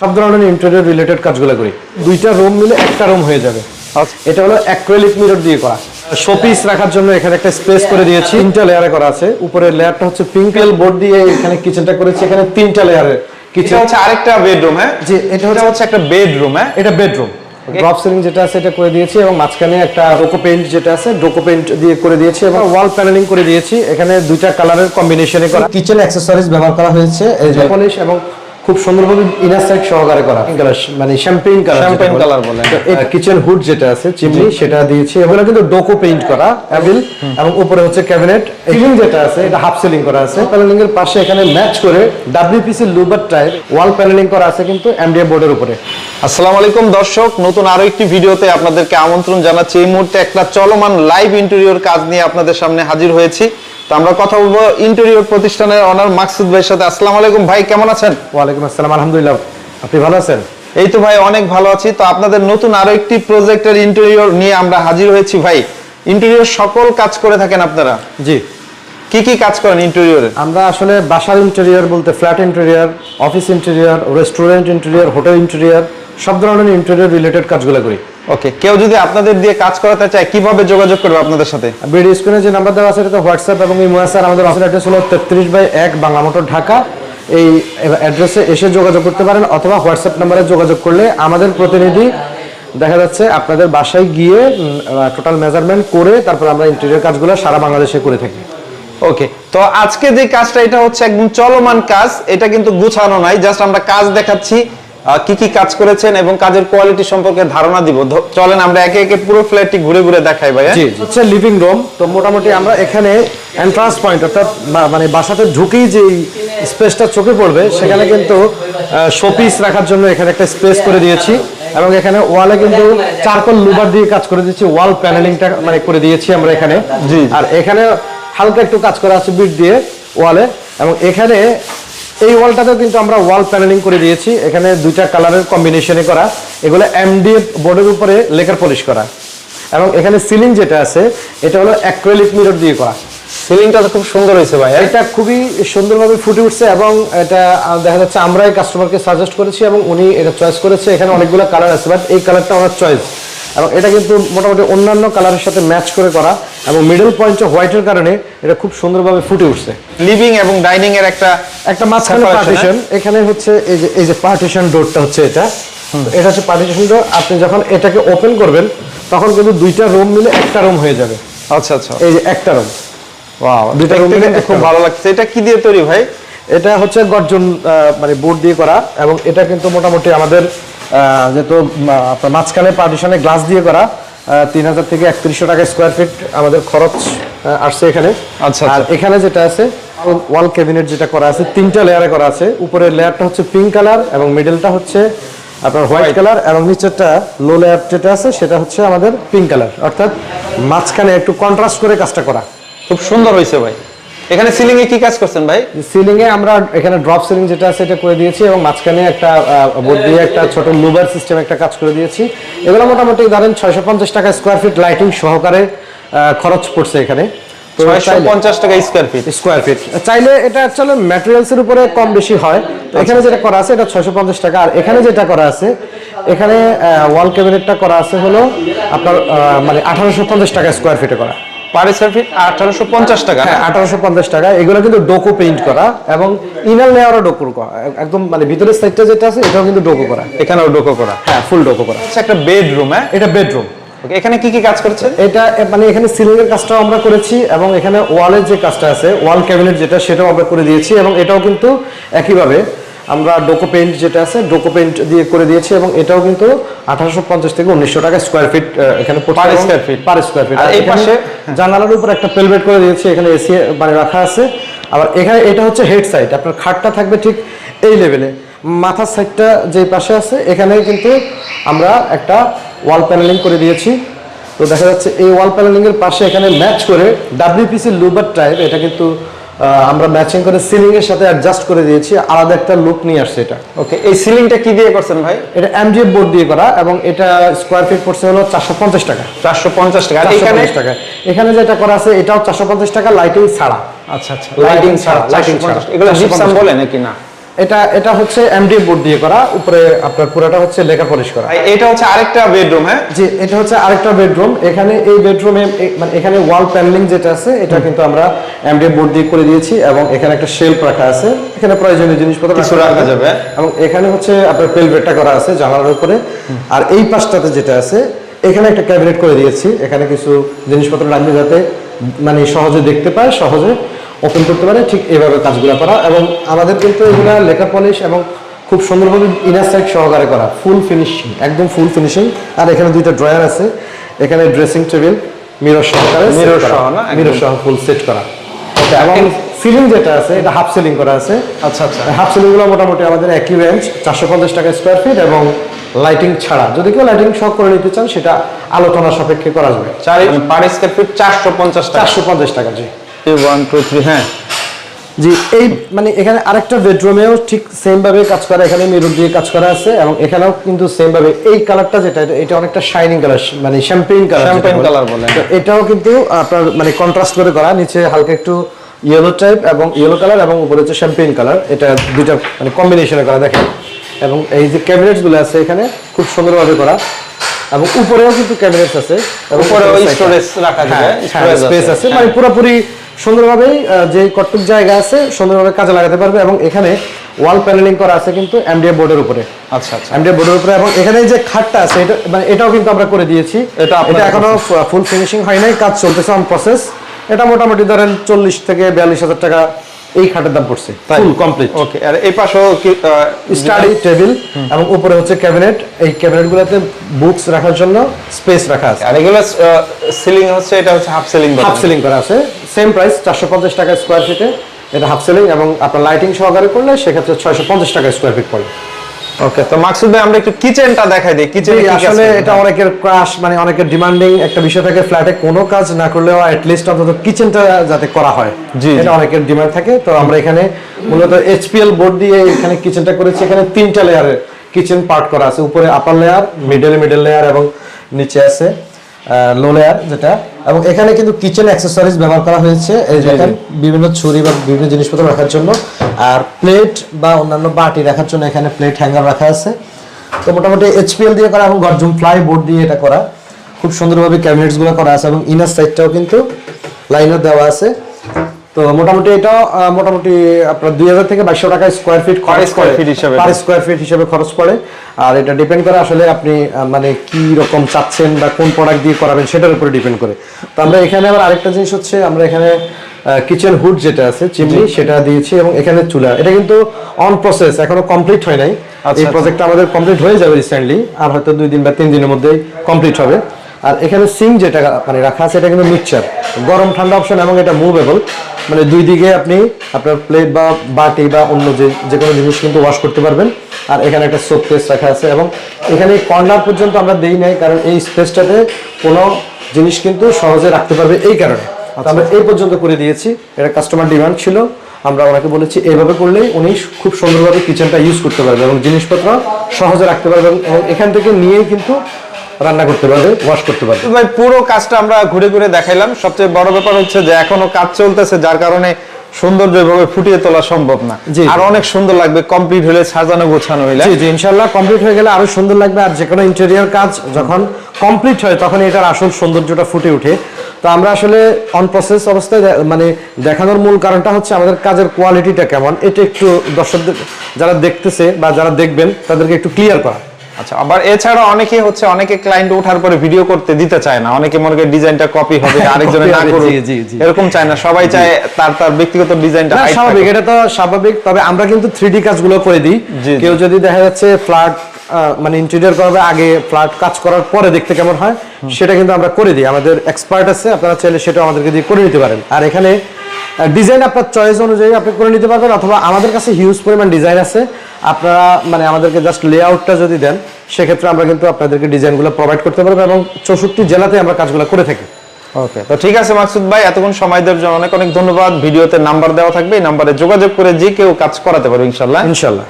সব ধরনের interior related কাজগুলো করি। দুইটা রুম মিলে একটা রুম হয়ে যাবে। আচ্ছা। এটা হলো অ্যাক্রেলিক মিরর দিয়ে করা। শোপিস রাখার জন্য এখানে একটা স্পেস করে দিয়েছি। তিনটা লেয়ারে করা আছে। উপরের লেয়ারটা হচ্ছে পিঙ্কেল বোর্ড দিয়ে এখানে কিচেনটা করেছি। এখানে তিনটা লেয়ারে কিচেন হচ্ছে আরেকটা বেডরুম হ্যাঁ? জি এটা হচ্ছে হচ্ছে একটা বেডরুম হ্যাঁ? এটা বেডরুম ড্রপ সিলিং যেটা আছে এটা করে দিয়েছি এবং মাঝখানে একটা ডোকো পেইন্ট যেটা আছে ডোকো পেইন্ট দিয়ে করে দিয়েছি এবং ওয়াল প্যানেলিং করে দিয়েছি। এখানে দুইটা কালারের কম্বিনেশনে করা। কিচেন অ্যাক্সেসরিজ ব্যবহার করা হয়েছে। পলিশ এবং খুব সুন্দরভাবে ইনার সাইড সহকারে করা। কালার মানে শ্যাম্পেইন কালার Champagne colour বলে। কিচেন হুড যেটা আছে চিমনি সেটা দিয়েছি। এগুলো কিন্তু ডোকো পেইন্ট করা অ্যাভিল এবং উপরে হচ্ছে ক্যাবিনেট সিলিং যেটা আছে এটা হাফ সিলিং করা আছে। প্যানেলিং এর পাশে এখানে ম্যাচ করে ডাব্লিউপিসি লুবার টাইপ ওয়াল প্যানেলিং করা আছে কিন্তু এমডিএফ বোর্ডের উপরে। আসসালামু আলাইকুম দর্শক নতুন আরও একটি ভিডিওতে আপনাদেরকে আমন্ত্রণ জানাচ্ছি। এই মুহূর্তে একটা চলমান লাইভ ইন্টেরিয়র কাজ নিয়ে আপনাদের সামনে হাজির হয়েছি। তো আমরা কথা বলব ইন্টেরিয়র প্রতিষ্ঠানের অনার মাকসুদ ভাইয়ের সাথে। আসসালামু আলাইকুম ভাই কেমন আছেন? ওয়ালাইকুম আসসালাম আলহামদুলিল্লাহ। আপনি ভালো আছেন? এই তো ভাই অনেক ভালো আছি। তো আপনাদের নতুন আরও একটি প্রজেক্টের ইন্টেরিয়র নিয়ে আমরা হাজির হয়েছি ভাই। ইন্টেরিয়র সকল কাজ করে থাকেন আপনারা? জি। কি কি কাজ করেন ইন্টেরিয়রে আমরা আসলে বাসার ইন্টেরিয়র বলতে flat interior office interior restaurant interior hotel interior সব ধরনের ইন্টেরিয়র রিলেটেড কাজগুলো করি। ওকে কেউ যদি আপনাদের দিয়ে কাজ করাতে চায় কীভাবে যোগাযোগ করবে আপনাদের সাথে? ভিডিও স্ক্রিনে যে নাম্বার দেওয়া আছে এটা হোয়াটসঅ্যাপ এবং ইমো আছে আমাদের অফিস অ্যাড্রেস হলো তেত্রিশ বাই এক বাংলা মোটর ঢাকা। এই অ্যাড্রেসে এসে যোগাযোগ করতে পারেন অথবা হোয়াটসঅ্যাপ নাম্বারে যোগাযোগ করলে আমাদের প্রতিনিধি দেখা যাচ্ছে আপনাদের বাসায় গিয়ে টোটাল মেজারমেন্ট করে তারপর আমরা ইন্টেরিয়র কাজগুলো সারা বাংলাদেশে করে থাকি। ওকে তো আজকে যে কাজটা এটা হচ্ছে একদম চলমান কাজ এটা কিন্তু গুছানো নাই জাস্ট আমরা কাজ দেখাচ্ছি। কি কি কাজ করেছেন এবং কাজের কোয়ালিটি সম্পর্কে ধারণা দিব। চলেন আমরা একে একে পুরো ফ্ল্যাটটি ঘুরে ঘুরে দেখাই ভাই? জি হচ্ছে লিভিং রুম তো মোটামুটি আমরা এখানে এন্ট্রান্স পয়েন্ট অর্থাৎ মানে বাসাতে ঢুকেই যে স্পেসটা চোখে পড়বে সেখানে কিন্তু শোপিস রাখার জন্য এখানে একটা স্পেস করে দিয়েছি। এবং এখানে ওয়ালে কিন্তু চারকোল লুবার দিয়ে কাজ করে দিয়েছি ওয়াল প্যানেলিংটা মানে করে দিয়েছি আমরা এখানে। জি। আর এখানে হালকা একটু কাজ করা আছে বিট দিয়ে ওয়ালে এবং এখানে এই ওয়ালটাতেও কিন্তু আমরা ওয়াল প্যানেলিং করে দিয়েছি। এখানে দুইটা কালারের কম্বিনেশনে করা। এগুলো এমডিএফ বোর্ডের উপরে লেকার পলিশ করা। এবং এখানে সিলিং যেটা আছে এটা হলো অ্যাক্রেলিক মিরর দিয়ে করা। সিলিংটা তো খুব সুন্দর হয়েছে ভাই হ্যাঁ? এটা খুবই সুন্দরভাবে ফুটে উঠছে এবং এটা দেখা যাচ্ছে আমরাই কাস্টমারকে সাজেস্ট করেছি এবং উনি এটা চয়েস করেছে। এখানে অনেকগুলো কালার আছে বাট এই কালারটা আমার চয়েস এবং এটা কিন্তু মোটামুটি অন্যান্য কালারের সাথে ম্যাচ করে করা এবং মিডল পয়েন্ট হোয়াইটের কারণে এটা খুব সুন্দরভাবে ফুটে উঠছে। লিভিং এবং ডাইনিং এর একটা একটা মাঝখানে পার্টিশন এখানে হচ্ছে এই যে এই যে পার্টিশন ডোরটা হচ্ছে এটা। এটা হচ্ছে পার্টিশন ডোর আপনি যখন এটাকে ওপেন করবেন তখন কিন্তু দুইটা রুম মিলে একটা রুম হয়ে যাবে। আচ্ছা আচ্ছা। এই যে একটা রুম ওয়াও দুইটা রুম মিলে খুব ভালো লাগছে। এটা কি দিয়ে তৈরি ভাই? এটা হচ্ছে গর্জন মানে বোর্ড দিয়ে করা এবং এটা কিন্তু মোটামুটি আমাদের যেহেতু আপনার মাঝখানে পার্টিশনে গ্লাস দিয়ে করা তিন হাজার থেকে একত্রিশশো টাকা স্কোয়ার ফিট আমাদের খরচ আসছে এখানে। আচ্ছা, আর আচ্ছা। এখানে যেটা আছে ওয়াল ক্যাবিনেট যেটা করা আছে তিনটা লেয়ারে করা আছে। উপরের লেয়ারটা হচ্ছে পিঙ্ক কালার এবং মিডলটা হচ্ছে আপনার হোয়াইট কালার এবং নিচেরটা লো লেয়ার যেটা আছে সেটা হচ্ছে আমাদের পিঙ্ক কালার অর্থাৎ মাঝখানে একটু কন্ট্রাস্ট করে কাজটা করা। খুব সুন্দর হয়েছে ভাই। এখানে সিলিং এ কি কাজ করছেন ভাই? সিলিং এ আমরা এখানে ড্রপ সিলিং যেটা আছে এটা করে দিয়েছি এবং মাঝখানে একটা বোর্ড দিয়ে একটা ছোট লুবার সিস্টেম একটা কাজ করে দিয়েছি। এগুলো মোটামুটি ধরেন ছয়শো পঞ্চাশ টাকা স্কোয়ার ফিট লাইটিং সহকারে খরচ পড়ছে এখানে। টাকা স্কোয়ার ফিট স্কোয়ার ফিট চাইলে এটা অ্যাকচুয়ালি ম্যাটেরিয়ালস এর উপরে কম বেশি হয়। তো এখানে যেটা করা আছে এটা ছয়শো পঞ্চাশ টাকা। আর এখানে যেটা করা আছে এখানে ওয়াল ক্যাবিনেটটা করা আছে হলো আপনার মানে আঠারোশো পঞ্চাশ টাকা স্কোয়ার ফিটে করা। পার স্কোয়ার ফিট আঠারোশো পঞ্চাশ টাকা হ্যাঁ আঠারোশো পঞ্চাশ টাকা। এগুলো কিন্তু ডোকো পেইন্ট করা এবং ইনার লেয়ারও ডোকো করা। একদম মানে ভিতরের সাইডটা যেটা আছে এটাও কিন্তু ডোকো করা। এখানেও ডোকো করা। হ্যাঁ ফুল ডোকো করা। আচ্ছা একটা বেডরুম হ্যাঁ? এটা বেডরুম Okay, এখানে কি কি কাজ করছেন? এটা মানে এখানে সিলিং এর কাজটাও আমরা করেছি এবং এখানে ওয়ালের যে কাজটা আছে ওয়াল ক্যাবিনেট যেটা সেটাও আমরা করে দিয়েছি এবং এটাও কিন্তু একইভাবে আমরা ডোকো পেইন্ট যেটা আছে ডোকো পেইন্ট দিয়ে করে দিয়েছি এবং এটাও কিন্তু আঠারোশো পঞ্চাশ থেকে উনিশশো টাকা স্কোয়ার ফিট এখানে Per square feet। Per square feet আর এই পাশে- জানালার উপর একটা পেলবেট করে দিয়েছি এখানে এসি মানে রাখা আছে। আবার এখানে এটা হচ্ছে হেড সাইড আপনার খাটটা থাকবে ঠিক এই লেভেলে মাথার সাইডটা যে পাশে আছে এখানে কিন্তু আমরা একটা ওয়াল প্যানেলিং করে দিয়েছি। তো দেখা যাচ্ছে এই ওয়াল প্যানেলিং এর পাশে এখানে ম্যাচ করে ডাব্লিউপিসি লুবার টাইপ এটা কিন্তু আমরা ম্যাচিং করে সিলিং এর সাথে অ্যাডজাস্ট করে দিয়েছি আলাদা একটা লুক নিয়ে আসছে এটা। ওকে এই সিলিংটা কি দিয়ে করছেন ভাই? এটা এমডিএফ বোর্ড দিয়ে করা এবং এটা স্কোয়ার ফিট পড়ছে হলো চারশো পঞ্চাশ টাকা। চারশো পঞ্চাশ টাকা। আর এখানে টাকা। এখানে যেটা করা আছে এটাও চারশো পঞ্চাশ টাকা লাইটিং ছাড়া। আচ্ছা আচ্ছা লাইটিং ছাড়া, লাইটিং ছাড়া। ছাড়া এগুলো জিপসাম বলে নাকি? না। এটা এটা হচ্ছে এমডিএফ বোর্ড দিয়ে করা উপরে আপনার পুরোটা হচ্ছে লেখা পলিশ করা। এটা হচ্ছে আরেকটা বেডরুম হ্যাঁ? জি এটা হচ্ছে আরেকটা বেডরুম এখানে এই বেডরুমে মানে এখানে ওয়াল প্যানেলিং যেটা আছে এটা কিন্তু আমরা এমডিএফ বোর্ড দিয়ে করে দিয়েছি এবং এখানে একটা শেলফ রাখা আছে। এখানে প্রয়োজনীয় জিনিসপত্র কিছু রাখা যাবে। এবং এখানে হচ্ছে আপনার পেলভেটটা করা আছে জানালার উপরে। আর এই পাশটাতে যেটা আছে এখানে একটা ক্যাবিনেট করে দিয়েছি। এখানে কিছু জিনিসপত্র রাখবে যাতে মানে সহজে দেখতে পায় সহজে ওপেন করতে পারে ঠিক এইভাবে কাজগুলো করা এবং আমাদের কিন্তু এগুলা লেখা পলিশ এবং খুব সুন্দরভাবে ইনার সাইড সহকারে করা ফুল ফিনিশিং একদম ফুল ফিনিশিং আর এখানে দুইটা ড্রয়ার আছে এখানে ড্রেসিং টেবিল মিরর সহকারে Mirror সহ না? মিরর সহ ফুল সেট করা। এবং সিলিং যেটা আছে এটা হাফ সিলিং করা আছে। আচ্ছা আচ্ছা। হাফ সিলিংগুলো মোটামুটি আমাদের একই রেঞ্জ চারশো পঞ্চাশ টাকা স্কোয়ার ফিট এবং লাইটিং ছাড়া। যদি কেউ লাইটিং সহ করে নিতে চান সেটা আলোচনা সাপেক্ষে করা যাবে। চারি পার স্কয়ার ফিট চারশো পঞ্চাশ টাকা। চারশো পঞ্চাশ টাকা জি। ওয়ান টু থ্রি হ্যাঁ। জি এই মানে এখানে আরেকটা বেডরুমেও ঠিক সেম ভাবে কাজ করা এখানে মিরর দিয়ে কাজ করা আছে এবং এখানেও কিন্তু সেম ভাবে এই কালারটা যেটা এটা- অনেকটা শাইনিং কালার মানে শ্যাম্পেইন কালার colour বলে। এটাও কিন্তু আপনার মানে কন্ট্রাস্ট করে করা নিচে হালকা একটু ইয়েলো টাইপ এবং ইয়েলো কালার এবং উপরে হচ্ছে শ্যাম্পেইন কালার এটা দুইটা মানে কম্বিনেশনে করা দেখেন। এবং এই যে ক্যাবিনেটসগুলো আছে এখানে খুব সুন্দরভাবে করা। এবং উপরেও কিন্তু ক্যাবিনেটস আছে উপরেও উপরের রাখা যাবে, হ্যাঁ, স্পেস আছে, আছে। হ্যাঁ। মানে পুরোপুরি সুন্দরভাবেই আহ, যে কটটুক জায়গা আছে সুন্দরভাবে কাজে লাগাতে পারবে এবং এখানে ওয়াল প্যানেলিং করা আছে কিন্তু এমডিএফ বোর্ডের উপরে। আচ্ছা আচ্ছা। এমডিএফ বোর্ডের উপরে এবং এখানে যে খাটটা আছে এটা মানে এটাও কিন্তু আমরা করে দিয়েছি। এটা এটা এখনও ফুল ফিনিশিং হয় নাই কাজ চলতেছে অন প্রসেস এটা মোটামুটি ধরেন চল্লিশ থেকে বিয়াল্লিশ হাজার টাকা এই খাটের দাম পড়ছে ফুল কমপ্লিট ওকে আর এই পাশে স্টাডি টেবিল এবং উপরে হচ্ছে ক্যাবিনেট এই ক্যাবিনেটগুলোতে বুকস রাখার জন্য স্পেস রাখা আছে। আর এগুলো সিলিং হচ্ছে এটা হচ্ছে হাফ সিলিং হাফ সিলিং করা আছে। সেম প্রাইস চারশো পঞ্চাশ টাকা স্কয়ার ফিটে এটা হাফ সিলিং এবং আপনার লাইটিং সহকারে করলে সেক্ষেত্রে ছয়শো পঞ্চাশ টাকা স্কোয়ার ফিট পড়ে। ওকে তো মাকসুদ ভাই আমরা একটু কিচেনটা দেখাই দিই। কিচেন আসলে এটা অনেকের ক্রাশ মানে অনেকের ডিমান্ডিং একটা বিষয় থাকে। ফ্ল্যাটে কোনো কাজ না করলেও লিস্ট অন্তত কিচেনটা যাতে করা হয়। জি, এটা অনেকের ডিমান্ড থাকে। তো আমরা এখানে মূলত এইচপিএল বোর্ড দিয়ে এখানে কিচেনটা করেছি। এখানে তিনটা লেয়ারের কিচেন পার্ট করা আছে। উপরে upper layer middle middle layer এবং নিচে আছে লো লেয়ার যেটা। এবং এখানে কিন্তু কিচেন অ্যাক্সেসরিজ ব্যবহার করা হয়েছে। এই দেখেন বিভিন্ন ছুরি বা বিভিন্ন জিনিসপত্র রাখার জন্য। আর প্লেট বা অন্যান্য বাটি রাখার জন্য এখানে প্লেট হ্যাঙ্গার রাখা আছে। তো মোটামুটি এইচপিএল দিয়ে করা এবং গর্জুম ফ্লাই বোর্ড দিয়ে এটা করা। খুব সুন্দরভাবে ক্যাবিনেটসগুলো করা আছে এবং ইনার সাইডটাও কিন্তু লাইনার দেওয়া আছে। তো মোটামুটি এটা মোটামুটি আপনার দুই হাজার থেকে বাইশশো টাকা স্কোয়ার ফিট খরচ হিসেবে। পার স্কোয়ার ফিট হিসেবে খরচ পড়ে। আর এটা ডিপেন্ড করে আসলে আপনি মানে কি রকম চাচ্ছেন বা কোন প্রোডাক্ট দিয়ে করাবেন সেটার উপরে ডিপেন্ড করে। তো আমরা এখানে আবার আরেকটা জিনিস হচ্ছে আমরা এখানে কিচেন হুড যেটা আছে চিমনি সেটা দিয়েছি এবং এখানে চুলা। এটা কিন্তু অন প্রসেস এখনও কমপ্লিট হয় নাই। আচ্ছা, এই প্রজেক্টটা আমাদের কমপ্লিট হয়ে যাবে রিসেন্টলি আর হয়তো দুই দিন বা তিন দিনের মধ্যেই কমপ্লিট হবে। আর এখানে সিং যেটা মানে রাখা আছে এটা কিন্তু মিক্সচার গরম ঠান্ডা অপশন এবং এটা মুভেবল মানে দুই দিকে আপনি আপনার প্লেট বা বাটি বা অন্য যে যে কোনো জিনিস কিন্তু ওয়াশ করতে পারবেন। আর এখানে একটা সোপ পেস্ট রাখা আছে এবং এখানে কর্নার পর্যন্ত আমরা দেই নাই কারণ এই স্পেসটাতে কোনো জিনিস কিন্তু সহজে রাখতে পারবে এই কারণে। আমরা এই পর্যন্ত করে দিয়েছি। এটা কাস্টমার ডিমান্ড ছিল। আমরা ওনাকে বলেছি এইভাবে করলেই উনি খুব সুন্দরভাবে কিচেনটা ইউজ করতে পারবে এবং জিনিসপত্র সহজে রাখতে পারবেন এবং এখান থেকে নিয়েই কিন্তু রান্না করতে পারবে ওয়াশ করতে পারবে। ভাই পুরো কাজটা আমরা ঘুরে ঘুরে দেখাইলাম। সবচেয়ে বড় ব্যাপার হচ্ছে যে এখনও কাজ চলতেছে যার কারণে সৌন্দর্যভাবে ফুটিয়ে তোলা সম্ভব না। আর অনেক সুন্দর লাগবে কমপ্লিট হলে সাজানো গোছানো হইলে। জি জি ইনশাল্লাহ কমপ্লিট হয়ে গেলে আরও সুন্দর লাগবে। আর যে কোনো ইন্টেরিয়র কাজ যখন কমপ্লিট হয় তখন এটার আসল সৌন্দর্যটা ফুটে ওঠে। তো আমরা আসলে অন প্রসেস অবস্থায় মানে দেখানোর মূল কারণটা হচ্ছে আমাদের কাজের কোয়ালিটিটা কেমন। এটা একটু দর্শকদের যারা দেখতেছে বা যারা দেখবেন তাদেরকে একটু ক্লিয়ার করা। আচ্ছা আবার এছাড়া অনেকে হচ্ছে অনেকে ক্লায়েন্ট ওঠার পরে ভিডিও করতে দিতে চায় না। অনেকে মনে করে ডিজাইনটা কপি হবে আরেকজনে না করুক। এরকম চায় না। সবাই চায় তার তার ব্যক্তিগত ডিজাইনটা স্বাভাবিক এটা তো স্বাভাবিক। তবে আমরা কিন্তু থ্রি ডি কাজগুলো করে দিই। কেউ যদি দেখা যাচ্ছে ফ্ল্যাট মানে ইন্টেরিয়র করবে আগে ফ্ল্যাট কাজ করার পরে দেখতে কেমন হয় সেটা কিন্তু আমরা করে দিই। আমাদের এক্সপার্ট আছে আপনারা চাইলে সেটা আমাদেরকে দিয়ে করে নিতে পারেন। আর এখানে ডিজাইন আপনার চয়েস অনুযায়ী আপনি করে নিতে পারবেন অথবা আমাদের কাছে হিউজ পরিমাণ ডিজাইন আছে। আপনারা মানে আমাদেরকে জাস্ট লেআউটটা যদি দেন সেক্ষেত্রে আমরা কিন্তু আপনাদেরকে ডিজাইনগুলো প্রোভাইড করতে পারব এবং চৌষট্টি জেলাতে আমরা কাজগুলো করে থাকি। ওকে তো ঠিক আছে মাকসুদ ভাই এতক্ষণ সময় দেওয়ার জন্য অনেক অনেক ধন্যবাদ। ভিডিওতে নাম্বার দেওয়া থাকবে এই নাম্বারে যোগাযোগ করে যে কেউ কাজ করাতে পারবে ইনশাল্লাহ ইনশাল্লাহ